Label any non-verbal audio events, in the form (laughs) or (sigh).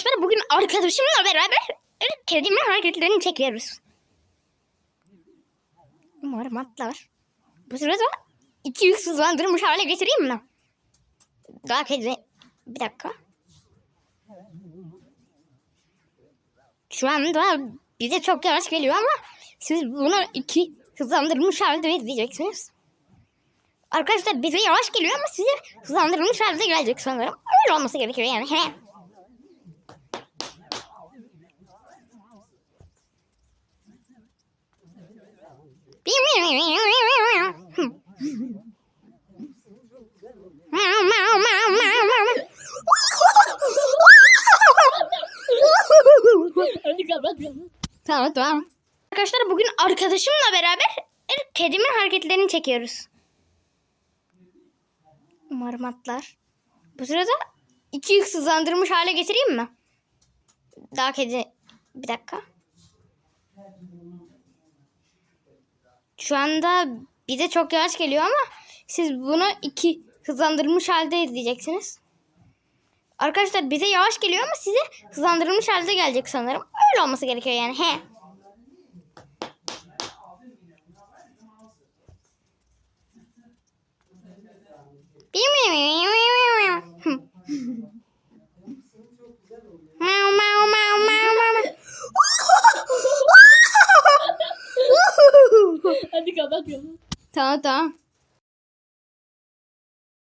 Arkadaşlar bugün arkadaşımla beraber kedimin hareketlerini çekiyoruz. Umarım atlar. Bu sırada iki yük hızlandırmış hale getireyim mi? Daha kedi... Bir dakika. Şu anda bize çok yavaş geliyor ama siz bunu iki hızlandırmış halde izleyeceksiniz. Arkadaşlar bize yavaş geliyor ama size hızlandırılmış halde gelecek sanırım. Öyle olması gerekiyor yani. (laughs) He. Hadi kapat kapat. Tamam tamam. Arkadaşlar bugün arkadaşımla beraber kedimin hareketlerini çekiyoruz. Umarım atlar. Bu sırada iki hızlandırmış hale getireyim mi? Daha kedi... Bir dakika. Şu anda bize çok yavaş geliyor ama siz bunu iki hızlandırılmış halde izleyeceksiniz. Arkadaşlar bize yavaş geliyor ama size hızlandırılmış halde gelecek sanırım. Öyle olması gerekiyor yani. He. Meow, Hadi kapat. Tamam tamam.